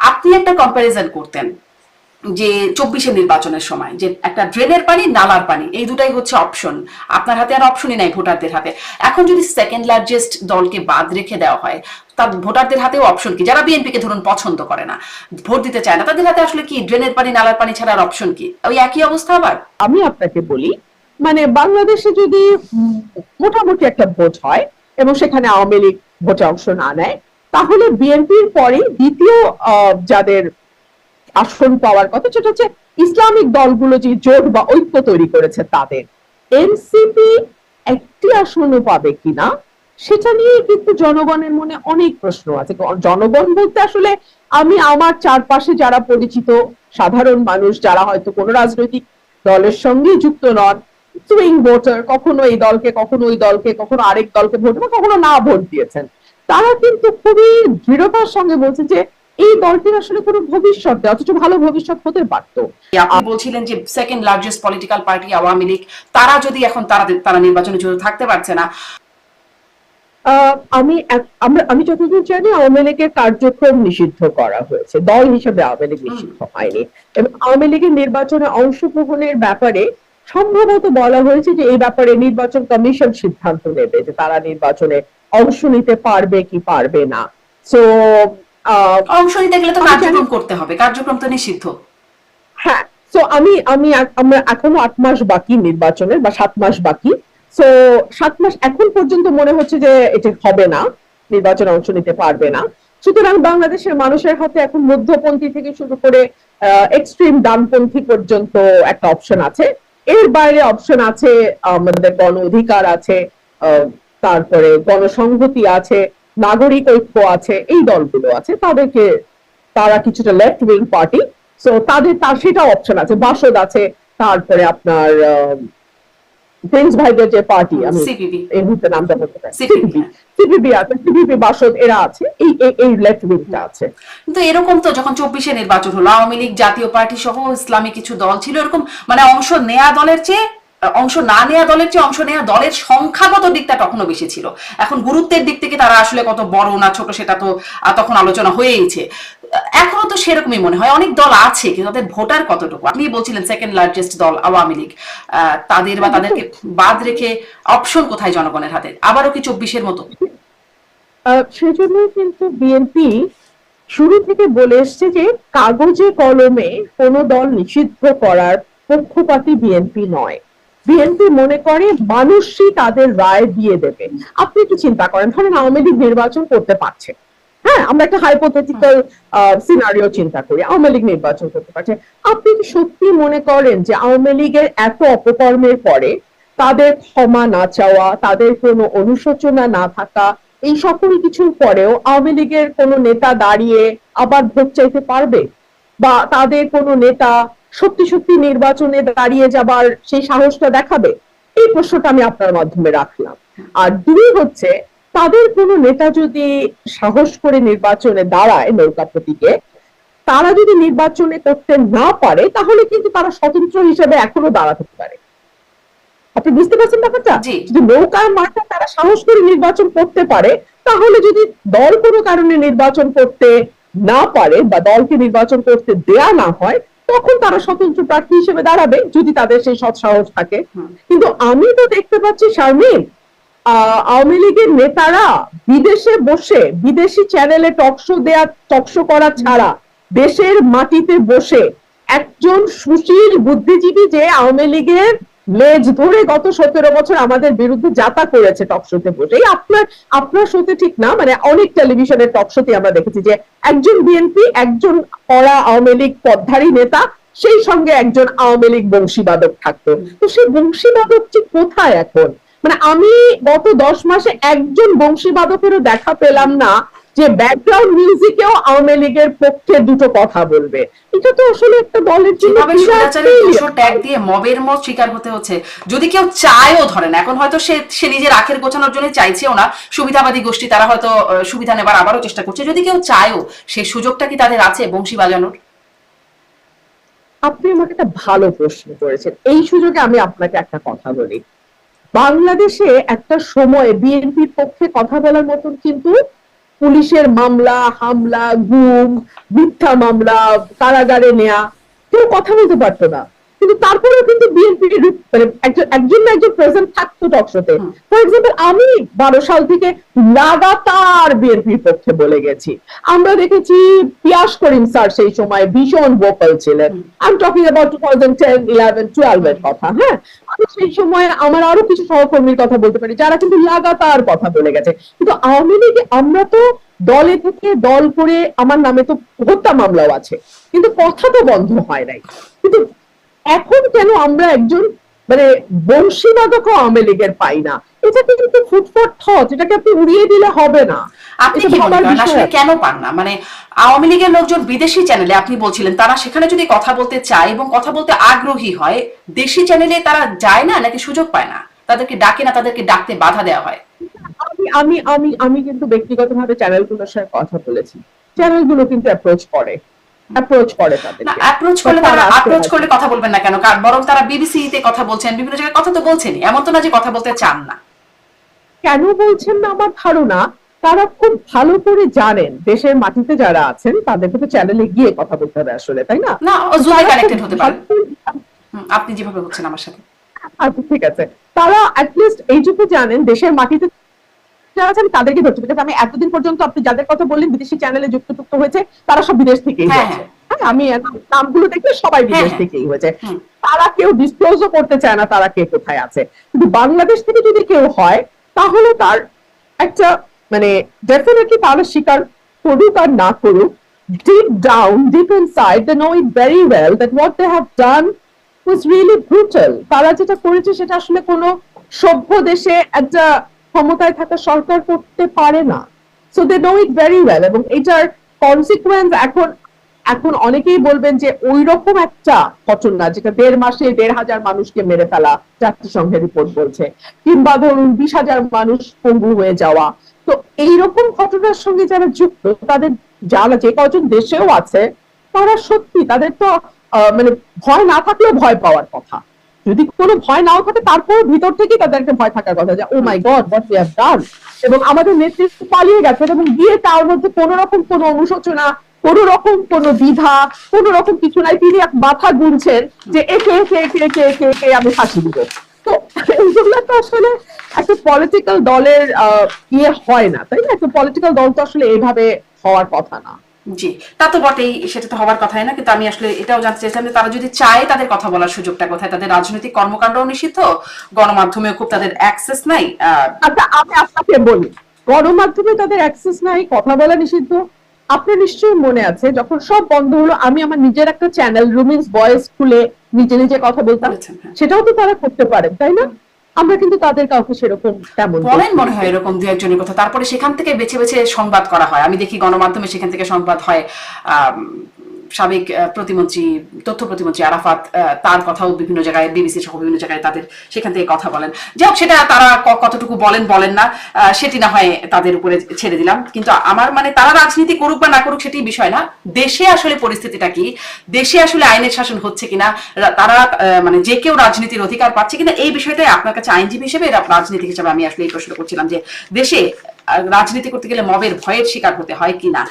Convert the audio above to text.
আপনি একটা কম্প্যারিজন করতেন যে চব্বিশের নির্বাচনের সময়, যে একটা ড্রেনের পানি, নালার পানি, এই দুটাই হচ্ছে অপশন আপনার হাতে আর অপশনই নাই ভোটারদের হাতে। এখন যদি সেকেন্ড লার্জেস্ট দলকে বাদ রেখে দেওয়া হয় তার ভোটারদের হাতেও অপশন কি? যারা বিএনপিকে ধরুন পছন্দ করে না, ভোট দিতে চায় না, তাদের হাতে আসলে কি ড্রেনের পানি, নালার পানি ছাড়া আর অপশন কি? ওই একই অবস্থা আবার? আমি আপনাকে বলি মানে বাংলাদেশে যদি মোটামুটি একটা ভোট হয় এবং সেখানে আওয়ামী লীগ ভোটে অংশ না নেয় তাহলে বিএনপির পরে দ্বিতীয় যাদের আসন পাওয়ার কথা সেটা হচ্ছে ইসলামিক দলগুলো যে জোট বা ঐক্য তৈরি করেছে তাদের। এনসিপি একটি আসনও পাবে কিনা, সেটা নিয়ে কিন্তু জনগণের মনে অনেক প্রশ্ন আছে। জনগণ বলতে আসলে আমি আমার চারপাশে যারা পরিচিত, সাধারণ মানুষ যারা হয়তো কোনো রাজনৈতিক দলের সঙ্গে যুক্ত নন সুইং ভোটার কখনো এই দলকে, কখনো ওই দলকে, কখনো আরেক দলকে ভোট বা কখনো না ভোট দিয়েছেন। তারা কিন্তু খুবই দৃঢ়তার সঙ্গে বলছে যে এই দলটির আসলে কোনো ভবিষ্যৎ নেই অথচ ভালো ভবিষ্যৎ হতে পারতো। আপনি বলছিলেন যে second largest political party Awami League তারা যদি এখন তারা তারা নির্বাচনে জড়িত থাকতে পারছে না। আমি আমরা আমি যতদূর জানি আওয়ামী লীগের কার্যক্রম নিষিদ্ধ করা হয়েছে দল হিসেবে আওয়ামী লীগ নিষিদ্ধ হয়নি। এবং আওয়ামী লীগের নির্বাচনে অংশগ্রহণের ব্যাপারে সম্ভবত বলা হয়েছে যে এই ব্যাপারে নির্বাচন কমিশন সিদ্ধান্ত নেবে যে তারা নির্বাচনে অংশ নিতে পারবে কি পারবে না। তো অংশ নিতে গেলে তো কার্যক্রম করতে হবে কার্যক্রম তো নিষিদ্ধ। হ্যাঁ তো আমি আমি আমরা এখনও আট মাস বাকি নির্বাচনের বা সাত মাস বাকি। তো সাত মাস এখন পর্যন্ত মনে হচ্ছে যে এটা হবে না নির্বাচনে অংশ নিতে পারবে না। সুতরাং বাংলাদেশের মানুষের হাতে এখন মধ্যপন্থী থেকে শুরু করে এক্সট্রিম ডানপন্থী পর্যন্ত একটা অপশন আছে। এর বাইরে অপশন আছে আমাদের গণ অধিকার আছে আহ, তারপরে গণসংহতি আছে নাগরিক ঐক্য আছে এই দলগুলো আছে তাদেরকে তারা কিছুটা লেফট উইং পার্টি সো তাদের তার সেটা অপশন আছে বাসদ আছে তারপরে আপনার প্রিন্স ভাইদের যে পার্টি আমি এই মুহূর্তে নামটা বলতে পারি। সিপিপি আছে বাসদ এরা আছে এই এই- এই লেফট উইংটা আছে। কিন্তু এরকম তো যখন চব্বিশে নির্বাচন হলো আওয়ামী লীগ জাতীয় পার্টি সহ ইসলামী কিছু দল ছিল এরকম মানে অংশ নেয়া দলের চেয়ে অংশ না নেয়া দলের চেয়ে অংশ নেয়া দলের সংখ্যাগত দিকটা তখনও বেশি ছিল। এখন গুরুত্বের দিক থেকে তারা আসলে কত বড় না ছোট সেটা তো তখন আলোচনা হয়েইছে। এখনও তো সেরকমই মনে হয়। অনেক দল আছে কিন্তু তাদের ভোটার কতটুকু? আপনি বলছিলেন সেকেন্ড লার্জেস্ট দল আওয়ামী লীগ। তাদের বা তাদেরকে বাদ রেখে অপশন কোথায় জনগণের হাতে? আবারও কি চব্বিশের মতো? আহ, সেজন্য কিন্তু বিএনপি শুরু থেকে বলে এসছে যে কাগজে কলমে কোন দল নিষিদ্ধ করার পক্ষপাতী বিএনপি নয়। বিএনপি মনে করে মানুষই তাদের রায় দিয়ে দেবে। আপনি একটু চিন্তা করেন, ধরেন আওয়ামী লীগ নির্বাচন করতে পারছে। হ্যাঁ আমরা একটা হাইপোথেটিক্যাল সিনারিও চিন্তা করি, আওয়ামী লীগ নির্বাচন করতে পারছে। আপনি কি সত্যি মনে করেন যে আওয়ামী লীগের এত অপকর্মের পরে তাদের ক্ষমা না চাওয়া, তাদের কোনো অনুশোচনা না থাকা, এই সকল কিছুর পরেও আওয়ামী লীগের কোনো নেতা দাঁড়িয়ে আবার ভোট চাইতে পারবে? বা তাদের কোনো নেতা সত্যি সত্যি নির্বাচনে দাঁড়িয়ে যাবার সেই সাহসটা দেখাবে? এই প্রশ্নটা আমি আপনার মাধ্যমে রাখলাম। আর দুই হচ্ছে তাদের কোনো নেতা যদি সাহস করে নির্বাচনে দাঁড়ায় নৌকা প্রতীকে তারা যদি নির্বাচনে করতে না পারে তাহলে কিন্তু তারা স্বতন্ত্র হিসেবে এখনও দাঁড়াতে পারে। আপনি বুঝতে পারছেন ব্যাপারটা। যদি নৌকার মাঠে তারা সাহস করে নির্বাচন করতে পারে তাহলে যদি দল কোনো কারণে নির্বাচন করতে না পারে বা দলকে নির্বাচন করতে দেয়া না হয় তখন তারা স্বতন্ত্র প্রার্থী হিসেবে দাঁড়াবে যদি তাদের সেই সৎ সাহস থাকে। কিন্তু আমি তো দেখতে পাচ্ছি শারমিন আহ, আওয়ামী লীগের নেতারা বিদেশে বসে বিদেশি চ্যানেলে টকশো দেয়া টকশো করা ছাড়া দেশের মাটিতে বসে একজন সুশীল বুদ্ধিজীবী যে আওয়ামী লীগের লেজ ধরে গত সতেরো বছর আমাদের বিরুদ্ধে যাতা করেছে টকশোতে বসে এই আপনার আপনার শোতে ঠিক না মানে অনেক টেলিভিশনের টকশোতে আমরা দেখেছি যে একজন বিএনপি একজন কড়া আওয়ামী লীগ পদধারী নেতা, সেই সঙ্গে একজন আওয়ামী লীগ বংশীবাদক থাকতো। তো সেই বংশীবাদকটি কোথায় এখন? মানে আমি গত দশ মাসে একজন বংশীবাদকেরও দেখা পেলাম না যে ব্যাকগ্রাউন্ড মিউজিকেও আওয়ামী লীগের পক্ষে দুটো কথা বলবে। এটা তো আসলে একটা দলের জন্য ট্যাগ দিয়ে মবের মত শিকার হতে হচ্ছে? যদি কেউ চায়ও ধরেন এখন হয়তো সে সে নিজের আখের গোছানোর জন্য চাইছেও না সুবিধাবাদী গোষ্ঠী তারা হয়তো সুবিধা নেবার আবারও চেষ্টা করছে। যদি কেউ চায়ও সেই সুযোগটা কি তাদের আছে বংশী বাজানোর? আপনি আমাকে একটা ভালো প্রশ্ন করেছেন। এই সুযোগে আমি আপনাকে একটা কথা বলি। বাংলাদেশে একটা সময় বিএনপির পক্ষে কথা বলার মতন কিন্তু পুলিশের মামলা হামলা গুম মিথ্যা মামলা কারাগারে নেয়া কেউ কথা বলতে পারতো না। কিন্তু তারপরেও কিন্তু বিএনপি মানে একজন একজন না একজন প্রেজেন্ট থাকতো টকশোতে। ফর এক্সাম্পল আমি বারো সাল থেকে লাগাতার বিএনপির পক্ষে বলে গেছি। আমরা দেখেছি পিয়াস করিম স্যার সেই সময় ভীষণ ভোকাল ছিলেন। I am talking about two thousand ten eleven twelve এর কথা হ্যাঁ? আমি সেই সময় আমার আরও কিছু সহকর্মীর কথা বলতে পারি যারা কিন্তু লাগাতার কথা বলে গেছে। কিন্তু আওয়ামী লীগে আমরা তো দলে থেকে দল করে আমার নামে তো হত্যা মামলাও আছে। কিন্তু কথা তো বন্ধ হয় নাই। কিন্তু এখন কেন আমরা একজন মানে বংশীবাদক আওয়ামী লীগের পাই না? এটা কিন্তু ফুড ফর থট এটাকে আপনি উড়িয়ে দিলে হবে না। আপনি কি আসলে কেন পান না? মানে আওয়ামী লীগের লোকজন বিদেশি চ্যানেলে আপনি বলছিলেন তারা সেখানে যদি কথা বলতে চায় এবং কথা বলতে আগ্রহী হয় দেশি চ্যানেলে তারা যায় না নাকি সুযোগ পায় না? তাদেরকে ডাকে না তাদেরকে ডাকতে বাধা দেওয়া হয়। আমি আমি আমি আমি কিন্তু ব্যক্তিগতভাবে চ্যানেলগুলোর সাথে কথা বলেছি। চ্যানেলগুলো কিন্তু অ্যাপ্রোচ করে। অ্যাপ্রোচ করে না তাদেরকে। অ্যাপ্রোচ করলে তারা অ্যাপ্রোচ করলে কথা বলবেন না কেন? কারণ বরং তারা বিবিসি তে কথা বলছেন বিভিন্ন জায়গায় কথা তো বলছেনই। এমন তো না যে কথা বলতে চান না। কেন বলছেন না আমার ধারণা? তারা খুব ভালো করে জানেন। দেশের মাটিতে যারা আছেন তাদেরকে তো চ্যানেলে গিয়ে কথা বলতে হবে আসলে তাই না? না খুব কানেক্টেড হতে পারে। আপনি যেভাবে হচ্ছেন আমার সাথে। আচ্ছা ঠিক আছে। তারা অ্যাটলিস্ট এইটুকু জানেন দেশের মাটিতে যারা আছেন তাদেরকে ধরছে। বিকজ আমি এতদিন পর্যন্ত আপনি যাদের কথা বললেন বিদেশি চ্যানেলে যুক্ত যুক্ত হয়েছে তারা সব বিদেশ থেকেই হ্যাঁ, হয়েছে। হ্যাঁ, আমি নামগুলো সবাই বিদেশ হ্যাঁ। থেকেই হয়েছে। তারা কেউ ডিসক্লোজও করতে চায় না তারা কে কোথায় আছে। কিন্তু বাংলাদেশ থেকে যদি কেউ হয় তাহলে তার একটা মানে ডেফিনেটলি তাহলে স্বীকার করুক আর না করুক deep down deep inside they know it very well that what they have done was really brutal তারা যেটা করেছে সেটা আসলে কোনো সভ্য দেশে একটা ক্ষমতায় থাকা সরকার করতে পারে না। So they know it very well এবং এটার কনসিকুয়েন্স এখন এখন অনেকেই বলবেন যে ওই রকম একটা ঘটনা যেটা দেড় মাসে দেড় হাজার মানুষকে মেরে ফেলা জাতিসংঘের রিপোর্ট বলছে, কিংবা ধরুন বিশ হাজার মানুষ পঙ্গু হয়ে যাওয়া। তো এইরকম ঘটনার সঙ্গে যারা যুক্ত, তাদের যারা যে কজন দেশেও আছে, তারা সত্যি তাদের তো মানে ভয় না থাকলেও ভয় পাওয়ার কথা। যদি কোনো ভয় নাও থাকে তারপর ভিতর থেকে তাদের একটা ভয় থাকার কথা যে ও my god what we have done এবং আমাদের নেতৃত্ব পালিয়ে গেছে এবং গিয়ে তার মধ্যে কোনো রকম কোনো অনুশোচনা, কোনো রকম কোনো দ্বিধা, কোনো রকম কিছু নাই। তিনি এক মাথা গুনছেন যে একে একে একে একে একে একে আমি ফাঁসি দিব। তো এইগুলো তো আসলে একটা পলিটিক্যাল দলের ইয়ে হয় না, তাই না? একটা পলিটিক্যাল দল তো আসলে এইভাবে হওয়ার কথা না। জি তা তো বটেই সেটা তো হওয়ার কথাই না কিন্তু আমি আসলে এটাও জানতে চাইছিলাম যে তারা যদি চায় তাদের কথা বলার সুযোগটা কোথায়? তাদের রাজনৈতিক কর্মকাণ্ডও নিষিদ্ধ গণমাধ্যমেও খুব তাদের অ্যাক্সেস নাই আচ্ছা আমি আপনাকে বলি গণমাধ্যমে তাদের অ্যাক্সেস নাই কথা বলা নিষিদ্ধ। আপনার নিশ্চয়ই মনে আছে যখন সব বন্ধ হলো আমি আমার নিজের একটা চ্যানেল রুমিন্স ভয়েস খুলে নিজে নিজে কথা বলতাম। হ্যাঁ। সেটাও তো তারা করতে পারে তাই না? আমরা কিন্তু তাদের কাউকে সেরকম তেমন বলেন মনে হয় এরকম দু একজনের কথা। তারপরে সেখান থেকে বেছে বেছে সংবাদ করা হয়। আমি দেখি গণমাধ্যমে সেখান থেকে সংবাদ হয় সাবেক প্রতিমন্ত্রী, তথ্য প্রতিমন্ত্রী আরাফাত তার কথাও বিভিন্ন জায়গায়, বিবিসি সহ বিভিন্ন জায়গায় তাদের সেখান থেকে কথা বলেন। যাই হোক, সেটা তারা কতটুকু বলেন বলেন না সেটি না হয় তাদের উপরে ছেড়ে দিলাম। কিন্তু আমার মানে তারা রাজনীতি করুক বা না করুক, সেটি বিষয় না। দেশে আসলে পরিস্থিতিটা কি? দেশে আসলে আইনের শাসন হচ্ছে কিনা? তারা মানে যে কেউ রাজনীতির অধিকার পাচ্ছে কিনা? এই বিষয়টাই আপনার কাছে আইনজীবী হিসেবে রাজনীতি হিসেবে আমি আসলে এই প্রশ্ন করছিলাম যে দেশে রাজনীতি করতে গেলে মবের ভয়ের শিকার হতে হয় কিনা?